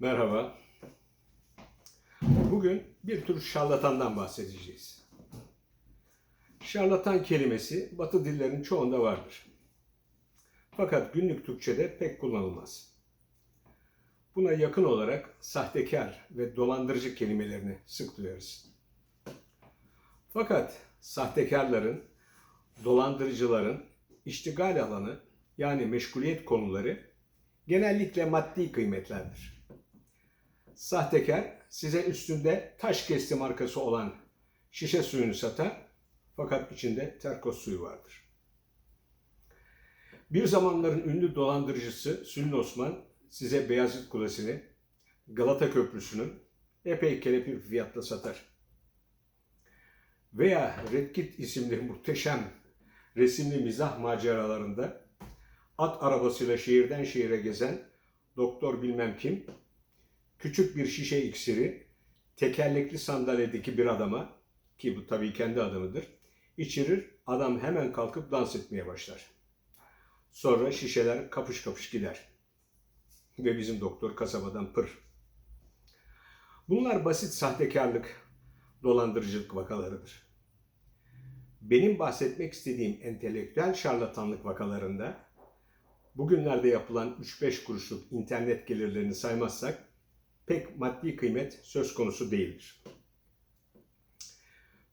Merhaba. Bugün bir tür şarlatandan bahsedeceğiz. Şarlatan kelimesi Batı dillerinin çoğunda vardır. Fakat günlük Türkçe'de pek kullanılmaz. Buna yakın olarak sahtekar ve dolandırıcı kelimelerini sık duyarız. Fakat sahtekarların, dolandırıcıların iştigal alanı yani meşguliyet konuları genellikle maddi kıymetlerdir. Sahtekar size üstünde taş kesti markası olan şişe suyunu satar fakat içinde terkos suyu vardır. Bir zamanların ünlü dolandırıcısı Sülün Osman size Beyazıt Kulesi'ni, Galata Köprüsü'nü epey kelepir fiyatla satar. Veya Redkit isimli muhteşem resimli mizah maceralarında at arabasıyla şehirden şehire gezen doktor bilmem kim, küçük bir şişe iksiri tekerlekli sandalyedeki bir adama, ki bu tabii kendi adamıdır, içirir, adam hemen kalkıp dans etmeye başlar. Sonra şişeler kapış kapış gider. Ve bizim doktor kasabadan pır. Bunlar basit sahtekarlık, dolandırıcılık vakalarıdır. Benim bahsetmek istediğim entelektüel şarlatanlık vakalarında bugünlerde yapılan 3-5 kuruşluk internet gelirlerini saymazsak pek maddi kıymet söz konusu değildir.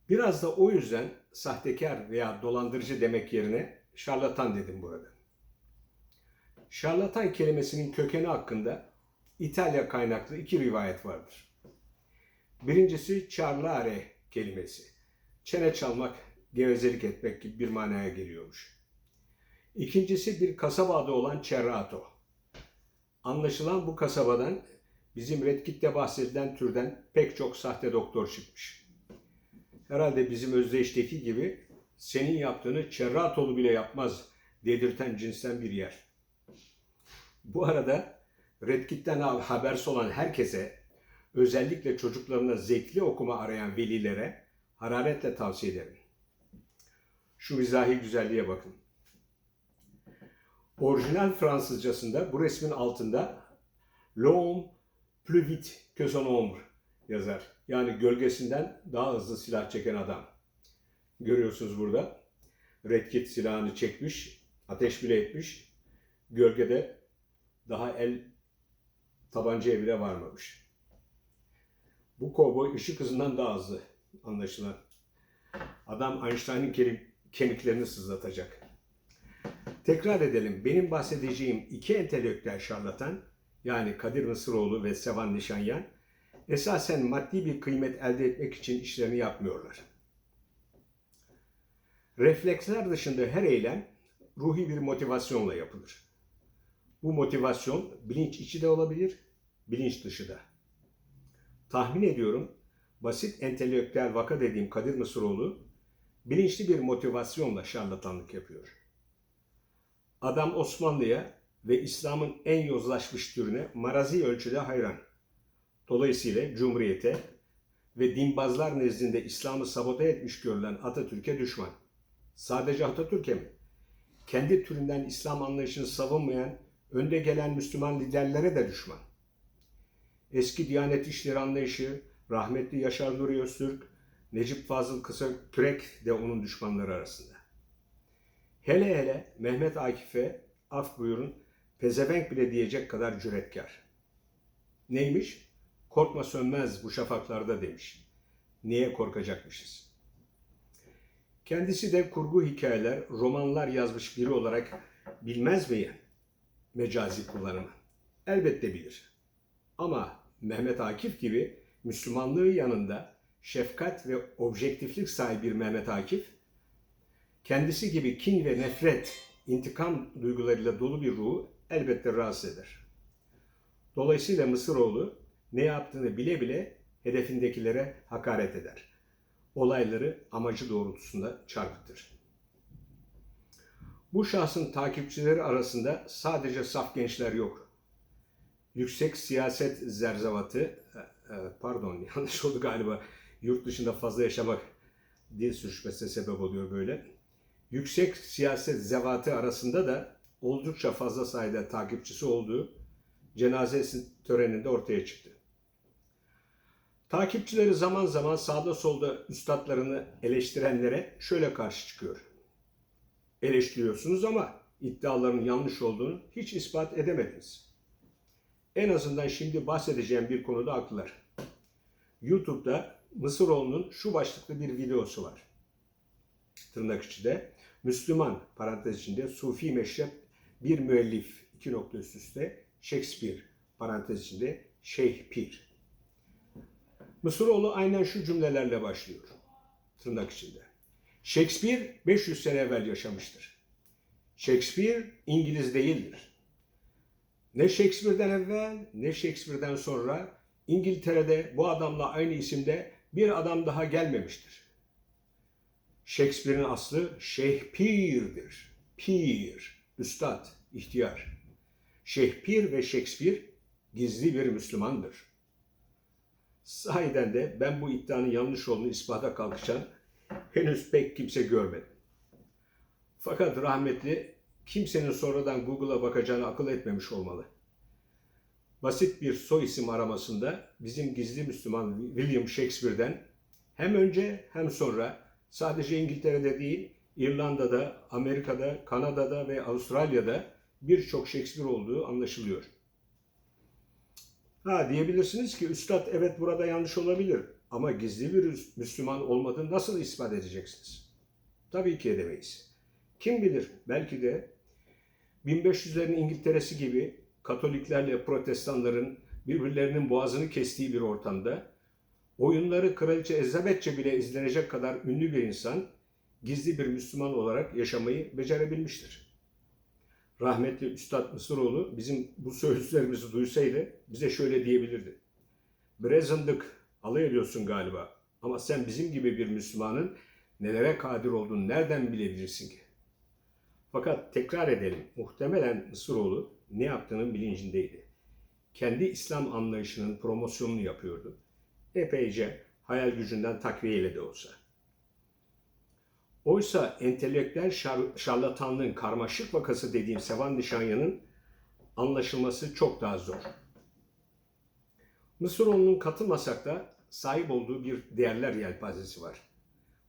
Biraz da o yüzden sahtekar veya dolandırıcı demek yerine şarlatan dedim burada. Şarlatan kelimesinin kökeni hakkında İtalya kaynaklı iki rivayet vardır. Birincisi charlare kelimesi. Çene çalmak, gevezelik etmek gibi bir manaya geliyormuş. İkincisi bir kasaba adı olan Cerrato. Anlaşılan bu kasabadan bizim Redkit'te bahsedilen türden pek çok sahte doktor çıkmış. Herhalde bizim Özdeş'teki gibi senin yaptığını Cerratoğlu bile yapmaz dedirten cinsten bir yer. Bu arada Redkit'ten habersiz olan herkese, özellikle çocuklarına zevkli okuma arayan velilere hararetle tavsiye ederim. Şu mizahi güzelliğe bakın. Orijinal Fransızcasında bu resmin altında L'homme plus vite que son ombre yazar. Yani gölgesinden daha hızlı silah çeken adam. Görüyorsunuz burada. Red Kit silahını çekmiş, ateş bile etmiş. Gölgede daha el tabancaya bile varmamış. Bu kovboy ışık hızından daha hızlı anlaşılan. Adam Einstein'ın kemiklerini sızlatacak. Tekrar edelim. Benim bahsedeceğim iki entelektüel şarlatan yani Kadir Mısıroğlu ve Sevan Nişanyan esasen maddi bir kıymet elde etmek için işlerini yapmıyorlar. Refleksler dışında her eylem ruhi bir motivasyonla yapılır. Bu motivasyon bilinç içi de olabilir, bilinç dışı da. Tahmin ediyorum basit entelektüel vaka dediğim Kadir Mısıroğlu bilinçli bir motivasyonla şarlatanlık yapıyor. Adam Osmanlı'ya ve İslam'ın en yozlaşmış türüne marazi ölçüde hayran. Dolayısıyla Cumhuriyete ve dinbazlar nezdinde İslam'ı sabote etmiş görülen Atatürk'e düşman. Sadece Atatürk'e mi? Kendi türünden İslam anlayışını savunmayan önde gelen Müslüman liderlere de düşman. Eski Diyanet İşleri anlayışı, rahmetli Yaşar Nuri Öztürk, Necip Fazıl Kısa Kürek de onun düşmanları arasında. Hele hele Mehmet Akif'e af buyurun pezevenk bile diyecek kadar cüretkar. Neymiş? Korkma sönmez bu şafaklarda demiş. Niye korkacakmışız? Kendisi de kurgu hikayeler, romanlar yazmış biri olarak bilmez mi yani mecazi kullanımı? Elbette bilir. Ama Mehmet Akif gibi Müslümanlığı yanında şefkat ve objektiflik sahibi bir Mehmet Akif, kendisi gibi kin ve nefret, intikam duygularıyla dolu bir ruhu elbette rahatsız eder. Dolayısıyla Mısıroğlu ne yaptığını bile bile hedefindekilere hakaret eder. Olayları amacı doğrultusunda çarpıtır. Bu şahsın takipçileri arasında sadece saf gençler yok. Yüksek siyaset zerzavatı, pardon yanlış oldu galiba, yurt dışında fazla yaşamak dil sürüşmesine sebep oluyor böyle. Yüksek siyaset zevatı arasında da oldukça fazla sayıda takipçisi olduğu cenaze töreninde ortaya çıktı. Takipçileri zaman zaman sağda solda üstadlarını eleştirenlere şöyle karşı çıkıyor. Eleştiriyorsunuz ama iddiaların yanlış olduğunu hiç ispat edemediniz. En azından şimdi bahsedeceğim bir konuda haklılar. YouTube'da Mısıroğlu'nun şu başlıklı bir videosu var. Tırnak içinde Müslüman parantez içinde Sufi meşrep bir müellif iki nokta üst üste Shakespeare parantez içinde Pir. Mısıroğlu aynen şu cümlelerle başlıyor. Tırnak içinde. Shakespeare 500 sene evvel yaşamıştır. Shakespeare İngiliz değildir. Ne Shakespeare'den evvel ne Shakespeare'den sonra İngiltere'de bu adamla aynı isimde bir adam daha gelmemiştir. Shakespeare'in aslı Pir'dir. Pir, üstad, ihtiyar. Şeyh Pir ve Shakespeare gizli bir Müslümandır. Sahiden de ben bu iddianın yanlış olduğunu ispata kalkışan henüz pek kimse görmedim. Fakat rahmetli kimsenin sonradan Google'a bakacağını akıl etmemiş olmalı. Basit bir soy isim aramasında bizim gizli Müslüman William Shakespeare'den hem önce hem sonra sadece İngiltere'de değil İrlanda'da, Amerika'da, Kanada'da ve Avustralya'da birçok Shakespeare olduğu anlaşılıyor. Ha diyebilirsiniz ki üstad evet burada yanlış olabilir ama gizli bir Müslüman olmadığını nasıl ispat edeceksiniz? Tabii ki edemeyiz. Kim bilir belki de 1500'lerin İngiltere'si gibi Katoliklerle Protestanların birbirlerinin boğazını kestiği bir ortamda oyunları Kraliçe Elizabethçe bile izlenecek kadar ünlü bir insan gizli bir Müslüman olarak yaşamayı becerebilmiştir. Rahmetli Üstad Mısıroğlu bizim bu sözlerimizi duysaydı bize şöyle diyebilirdi. Brezındık alay ediyorsun galiba ama sen bizim gibi bir Müslümanın nelere kadir olduğunu nereden bilebilirsin ki? Fakat tekrar edelim, muhtemelen Mısıroğlu ne yaptığının bilincindeydi. Kendi İslam anlayışının promosyonunu yapıyordu. Epeyce hayal gücünden takviyeyle de olsa. Oysa entelektüel şar- şarlatanlığın karmaşık vakası dediğim Sevan Nişanyan'ın anlaşılması çok daha zor. Mısıroğlu'nun katılmasak da sahip olduğu bir değerler yelpazesi var.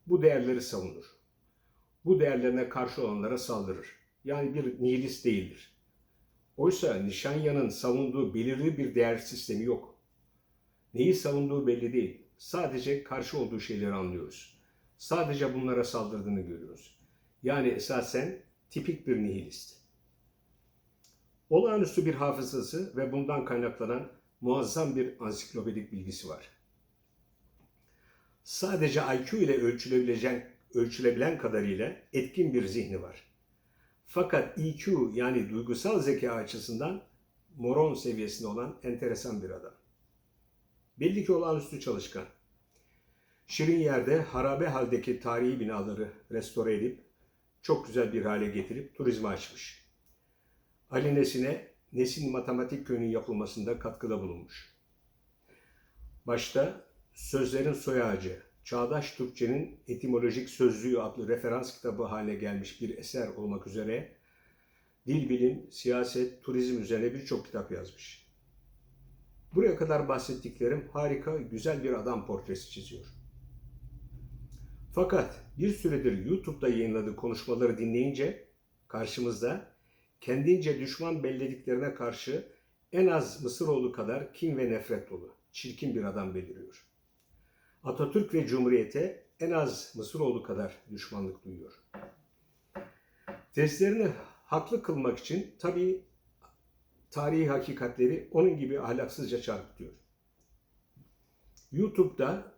Bu değerleri savunur. Bu değerlerine karşı olanlara saldırır. Yani bir nihilist değildir. Oysa Nişanyan'ın savunduğu belirli bir değer sistemi yok. Neyi savunduğu belli değil. Sadece karşı olduğu şeyleri anlıyoruz. Sadece bunlara saldırdığını görüyoruz. Yani esasen tipik bir nihilist. Olağanüstü bir hafızası ve bundan kaynaklanan muazzam bir ansiklopedik bilgisi var. Sadece IQ ile ölçülebilecek, ölçülebilen kadarıyla etkin bir zihni var. Fakat EQ yani duygusal zeka açısından moron seviyesinde olan enteresan bir adam. Belli ki olağanüstü çalışkan. Şirin yerde harabe haldeki tarihi binaları restore edip çok güzel bir hale getirip turizme açmış. Ali Nesin'e Nesin Matematik Köyü'nün yapılmasında katkıda bulunmuş. Başta Sözlerin Soy Ağacı, Çağdaş Türkçenin Etimolojik Sözlüğü adlı referans kitabı haline gelmiş bir eser olmak üzere dil bilim, siyaset, turizm üzerine birçok kitap yazmış. Buraya kadar bahsettiklerim harika, güzel bir adam portresi çiziyor. Fakat bir süredir YouTube'da yayınladığı konuşmaları dinleyince karşımızda kendince düşman bellediklerine karşı en az Mısıroğlu kadar kin ve nefret dolu, çirkin bir adam beliriyor. Atatürk ve Cumhuriyete en az Mısıroğlu kadar düşmanlık duyuyor. Tezlerini haklı kılmak için tabii tarihi hakikatleri onun gibi ahlaksızca çarpıtıyor. YouTube'da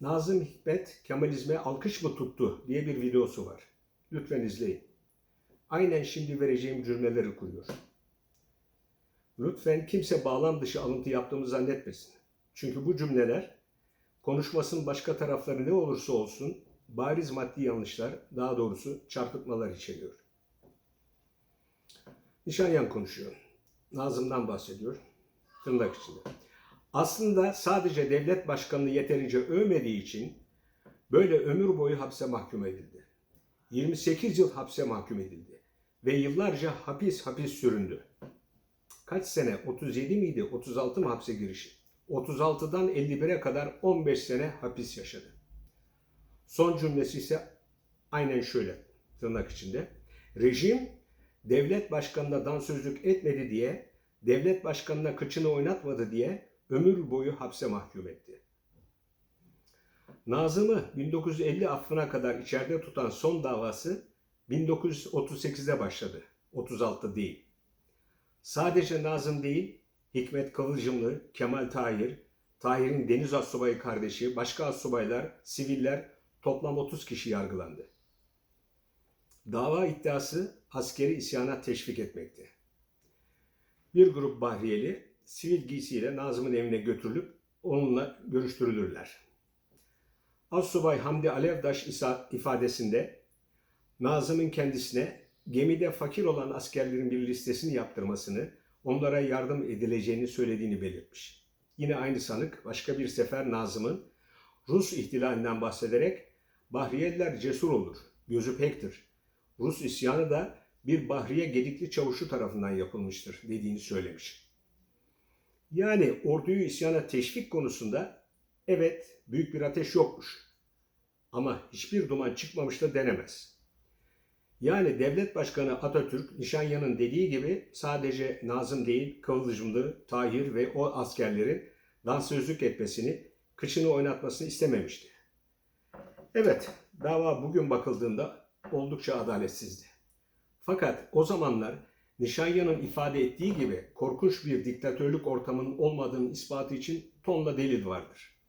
Nazım Hikmet Kemalizme alkış mı tuttu diye bir videosu var. Lütfen izleyin. Aynen şimdi vereceğim cümleleri kuruyor. Lütfen kimse bağlam dışı alıntı yaptığımı zannetmesin. Çünkü bu cümleler konuşmasının başka tarafları ne olursa olsun bariz maddi yanlışlar, daha doğrusu çarpıtmalar içeriyor. Nişanyan konuşuyor. Nazım'dan bahsediyor. Tırnak içinde. Aslında sadece devlet başkanını yeterince övmediği için böyle ömür boyu hapse mahkum edildi. 28 yıl hapse mahkum edildi ve yıllarca hapis hapis süründü. kaç sene 37 miydi 36 mı hapse girişi? 36'dan 51'e kadar 15 sene hapis yaşadı. Son cümlesi ise aynen şöyle tırnak içinde. Rejim devlet başkanına dansözlük etmedi diye, devlet başkanına kıçını oynatmadı diye ömür boyu hapse mahkum etti. Nazım'ı 1950 affına kadar içeride tutan son davası 1938'de başladı. 36 değil. Sadece Nazım değil, Hikmet Kıvılcımlı, Kemal Tahir, Tahir'in deniz astsubayı kardeşi, başka astsubaylar, siviller toplam 30 kişi yargılandı. Dava iddiası askeri isyana teşvik etmekti. Bir grup Bahriyeli sivil giysiyle Nazım'ın evine götürülüp onunla görüştürülürler. Assubay Hamdi Alevdaş ifadesinde Nazım'ın kendisine gemide fakir olan askerlerin bir listesini yaptırmasını, onlara yardım edileceğini söylediğini belirtmiş. Yine aynı sanık başka bir sefer Nazım'ın Rus ihtilalinden bahsederek Bahriyeliler cesur olur, gözü pektir. Rus isyanı da bir Bahriye Gedikli çavuşu tarafından yapılmıştır dediğini söylemiş. Yani orduyu isyana teşvik konusunda evet büyük bir ateş yokmuş. Ama hiçbir duman çıkmamış da denemez. Yani devlet başkanı Atatürk Nişanyan'ın dediği gibi sadece Nazım değil Kıvılcımlı, Tahir ve o askerlerin dansözlük etmesini, kıçını oynatmasını istememişti. Evet, dava bugün bakıldığında oldukça adaletsizdi. Fakat o zamanlar Nişanyan'ın ifade ettiği gibi korkunç bir diktatörlük ortamının olmadığının ispatı için tonla delil vardır.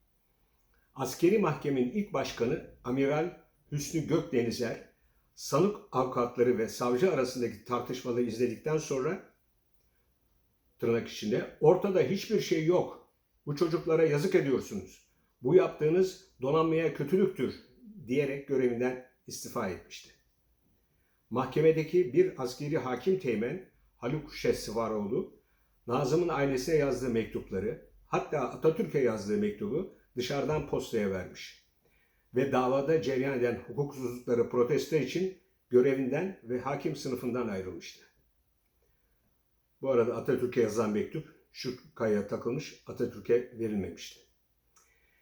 Askeri mahkemenin ilk başkanı Amiral Hüsnü Gökdenizer, sanık avukatları ve savcı arasındaki tartışmaları izledikten sonra tırnak içinde ortada hiçbir şey yok. Bu çocuklara yazık ediyorsunuz. Bu yaptığınız donanmaya kötülüktür diyerek görevinden istifa etmişti. Mahkemedeki bir askeri hakim teğmen Haluk Şehsivaroğlu, Nazım'ın ailesine yazdığı mektupları, hatta Atatürk'e yazdığı mektubu dışarıdan postaya vermiş. Ve davada cereyan eden hukuksuzlukları protesto için görevinden ve hakim sınıfından ayrılmıştı. Bu arada Atatürk'e yazılan mektup şu kayaya takılmış Atatürk'e verilmemişti.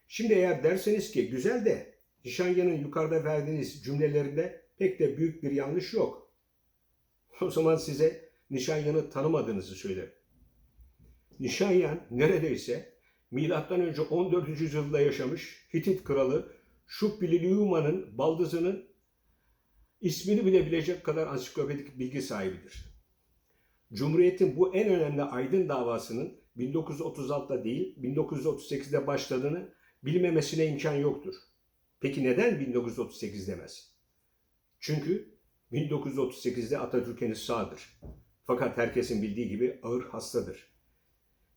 Şimdi eğer derseniz ki güzel de Nişanyan'ın yukarıda verdiğiniz cümlelerinde pek de büyük bir yanlış yok. O zaman size Nişanyan'ı tanımadığınızı söylerim. Nişanyan neredeyse milattan önce 14. yüzyılda yaşamış Hitit kralı Şupbililiuma'nın baldızının ismini bile bilecek kadar ansiklopedik bilgi sahibidir. Cumhuriyet'in bu en önemli aydın davasının 1936'da değil 1938'de başladığını bilmemesine imkan yoktur. Peki neden 1938 demez? Çünkü 1938'de Atatürk henüz sağdır. Fakat herkesin bildiği gibi ağır hastadır.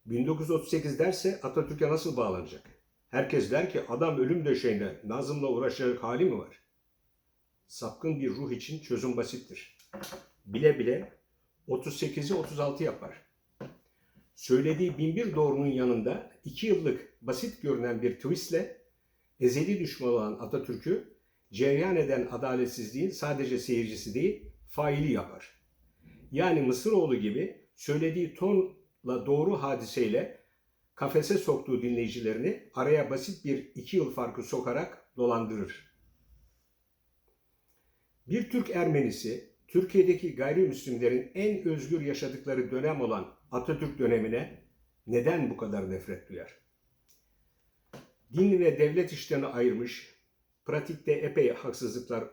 1938 derse Atatürk'e nasıl bağlanacak? Herkes der ki adam ölüm döşeğinde Nazım'la uğraşacak hali mi var? Sapkın bir ruh için çözüm basittir. Bile bile 38'i 36 yapar. Söylediği binbir doğrunun yanında iki yıllık basit görünen bir twistle ezeli düşman olan Atatürk'ü cereyan eden adaletsizliğin sadece seyircisi değil, faili yapar. Yani Mısıroğlu gibi söylediği tonla doğru hadiseyle kafese soktuğu dinleyicilerini araya basit bir iki yıl farkı sokarak dolandırır. Bir Türk Ermenisi, Türkiye'deki gayrimüslimlerin en özgür yaşadıkları dönem olan Atatürk dönemine neden bu kadar nefret duyar? Din ve devlet işlerini ayırmış, pratikte epey haksızlıklar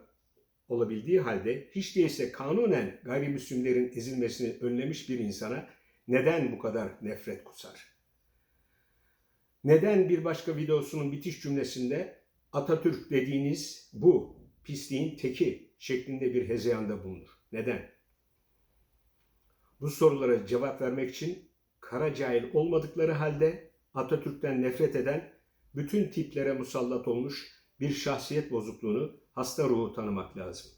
olabildiği halde hiç değilse kanunen gayrimüslimlerin ezilmesini önlemiş bir insana neden bu kadar nefret kusar? Neden bir başka videosunun bitiş cümlesinde Atatürk dediğiniz bu pisliğin teki şeklinde bir hezeyanda bulunur? Neden? Bu sorulara cevap vermek için kara cahil olmadıkları halde Atatürk'ten nefret eden bütün tiplere musallat olmuş bir şahsiyet bozukluğunu, hasta ruhu tanımak lazım.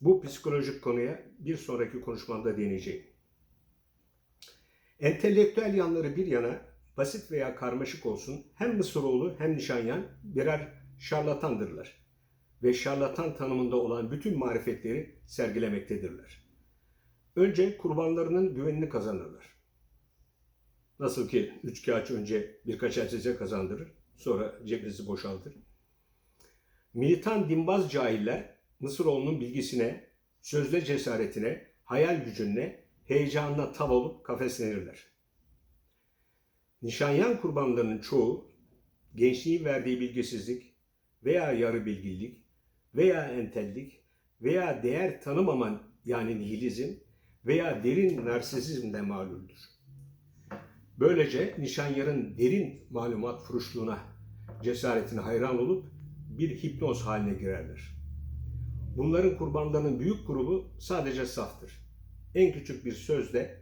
Bu psikolojik konuya bir sonraki konuşmamda değineceğim. Entelektüel yanları bir yana basit veya karmaşık olsun hem Mısıroğlu hem Nişanyan birer şarlatandırlar ve şarlatan tanımında olan bütün marifetleri sergilemektedirler. Önce kurbanlarının güvenini kazanırlar. Nasıl ki üç kağıt önce birkaç ay size kazandırır, sonra cebinizi boşaltır. Militan dinbaz cahiller Mısıroğlu'nun bilgisine, sözde cesaretine, hayal gücüne, heyecanına tav olup kafeslenirler. Nişanyan kurbanlarının çoğu gençliğin verdiği bilgisizlik veya yarı bilgilik veya entellik veya değer tanımaman yani nihilizm veya derin narsizmden mağluldür. Böylece nişanyarın derin malumat furuşluğuna, cesaretine hayran olup bir hipnoz haline girerler. Bunların kurbanlarının büyük grubu sadece saftır. En küçük bir sözde,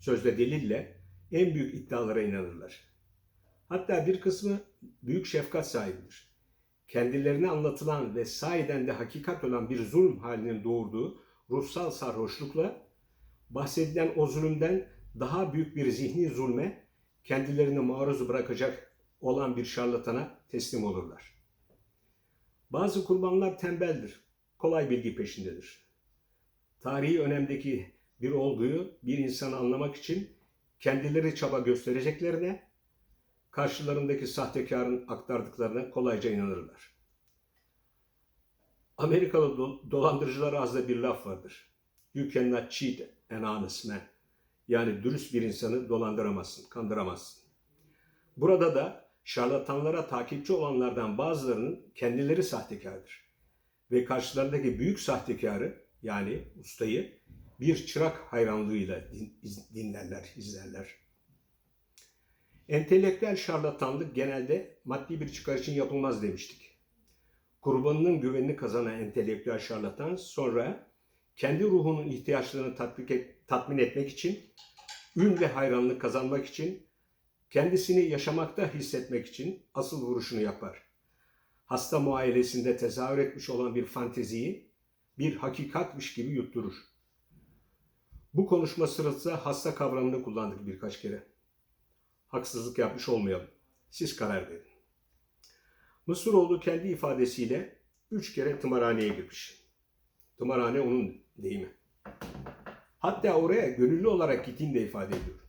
sözde delille en büyük iddialara inanırlar. Hatta bir kısmı büyük şefkat sahibidir. Kendilerine anlatılan ve sahiden de hakikat olan bir zulüm halinin doğurduğu ruhsal sarhoşlukla bahsedilen o zulümden daha büyük bir zihni zulme kendilerini maruz bırakacak olan bir şarlatana teslim olurlar. Bazı kurbanlar tembeldir, kolay bilgi peşindedir. Tarihi önemdeki bir olguyu bir insanı anlamak için kendileri çaba göstereceklerine, karşılarındaki sahtekarın aktardıklarına kolayca inanırlar. Amerikalı do- dolandırıcılara az da bir laf vardır. You cannot cheat an honest man. Yani dürüst bir insanı dolandıramazsın, kandıramazsın. Burada da şarlatanlara takipçi olanlardan bazılarının kendileri sahtekardır. Ve karşılarındaki büyük sahtekarı yani ustayı bir çırak hayranlığıyla din- dinlerler, izlerler. Entelektüel şarlatanlık genelde maddi bir çıkar için yapılmaz demiştik. Kurbanının güvenini kazanan entelektüel şarlatan sonra kendi ruhunun ihtiyaçlarını tatbik et- tatmin etmek için, ün ve hayranlık kazanmak için, kendisini yaşamakta hissetmek için asıl vuruşunu yapar. Hasta muayenesinde tezahür etmiş olan bir fanteziyi bir hakikatmiş gibi yutturur. Bu konuşma sırasında hasta kavramını kullandık birkaç kere. Haksızlık yapmış olmayalım. Siz karar verin. Mısıroğlu kendi ifadesiyle üç kere tımarhaneye girmiş. Tımarhane onun deyimi. Hatta oraya gönüllü olarak gittiğini de ifade ediyor.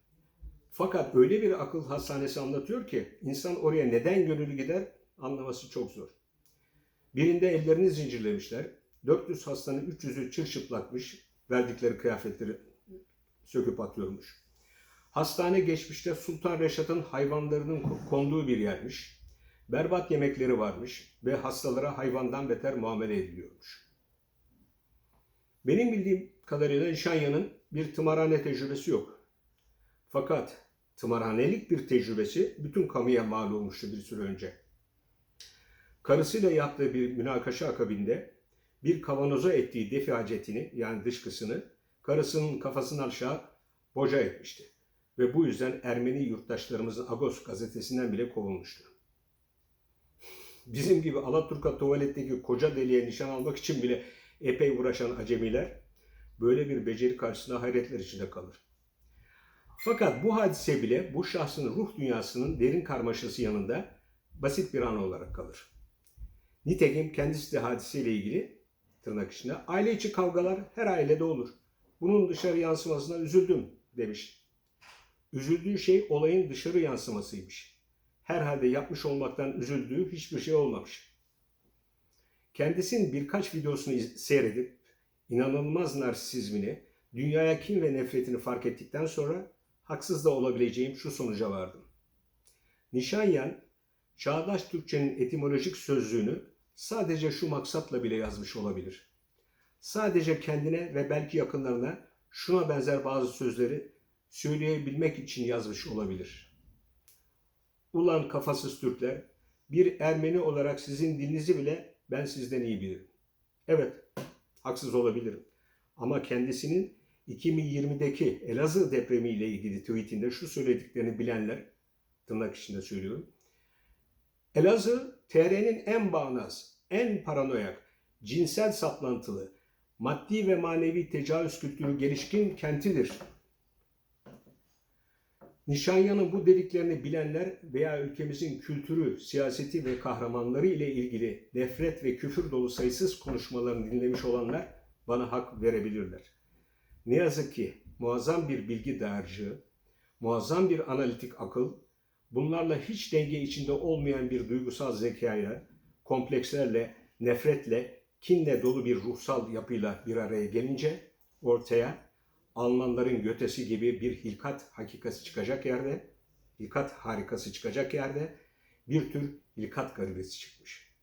Fakat öyle bir akıl hastanesi anlatıyor ki insan oraya neden gönüllü gider anlaması çok zor. Birinde ellerini zincirlemişler. 400 hastanın 300'ü çırçıplakmış. Verdikleri kıyafetleri söküp atıyormuş. Hastane geçmişte Sultan Reşat'ın hayvanlarının konduğu bir yermiş. Berbat yemekleri varmış ve hastalara hayvandan beter muamele ediliyormuş. Benim bildiğim kadarıyla Nişanya'nın bir tımarhane tecrübesi yok. Fakat tımarhanelik bir tecrübesi bütün kamuya mal olmuştu bir süre önce. Karısıyla yaptığı bir münakaşa akabinde bir kavanoza ettiği defi hacetini yani dışkısını karısının kafasından aşağı boca etmişti. Ve bu yüzden Ermeni yurttaşlarımızın Agos gazetesinden bile kovulmuştu. Bizim gibi Alaturka tuvaletteki koca deliğe nişan almak için bile epey uğraşan acemiler böyle bir beceri karşısında hayretler içinde kalır. Fakat bu hadise bile bu şahsın ruh dünyasının derin karmaşası yanında basit bir an olarak kalır. Nitekim kendisi de hadiseyle ilgili tırnak içinde aile içi kavgalar her ailede olur. Bunun dışarı yansımasına üzüldüm demiş. Üzüldüğü şey olayın dışarı yansımasıymış. Herhalde yapmış olmaktan üzüldüğü hiçbir şey olmamış. Kendisinin birkaç videosunu seyredip inanılmaz narsizmini, dünyaya kin ve nefretini fark ettikten sonra haksız da olabileceğim şu sonuca vardım. Nişanyan, çağdaş Türkçenin etimolojik sözlüğünü sadece şu maksatla bile yazmış olabilir. Sadece kendine ve belki yakınlarına şuna benzer bazı sözleri söyleyebilmek için yazmış olabilir. Ulan kafasız Türkler, bir Ermeni olarak sizin dilinizi bile ben sizden iyi bilirim. Evet, haksız olabilirim. Ama kendisinin 2020'deki Elazığ depremiyle ilgili tweetinde şu söylediklerini bilenler, tırnak içinde söylüyorum. Elazığ, TR'nin en bağnaz, en paranoyak, cinsel saplantılı, maddi ve manevi tecavüz kültürü gelişkin kentidir. Nişanyan'ın bu dediklerini bilenler veya ülkemizin kültürü, siyaseti ve kahramanları ile ilgili nefret ve küfür dolu sayısız konuşmalarını dinlemiş olanlar bana hak verebilirler. Ne yazık ki muazzam bir bilgi dağarcığı, muazzam bir analitik akıl, bunlarla hiç denge içinde olmayan bir duygusal zekaya, komplekslerle, nefretle, kinle dolu bir ruhsal yapıyla bir araya gelince ortaya Almanların götesi gibi bir hilkat hakikati çıkacak yerde, hilkat harikası çıkacak yerde bir tür hilkat garibesi çıkmış.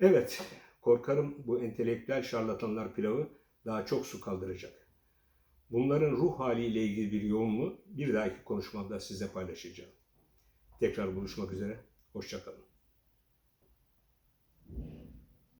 Evet, korkarım bu entelektüel şarlatanlar pilavı daha çok su kaldıracak. Bunların ruh haliyle ilgili bir yoğunluğu bir dahaki konuşmamda size paylaşacağım. Tekrar buluşmak üzere, hoşçakalın.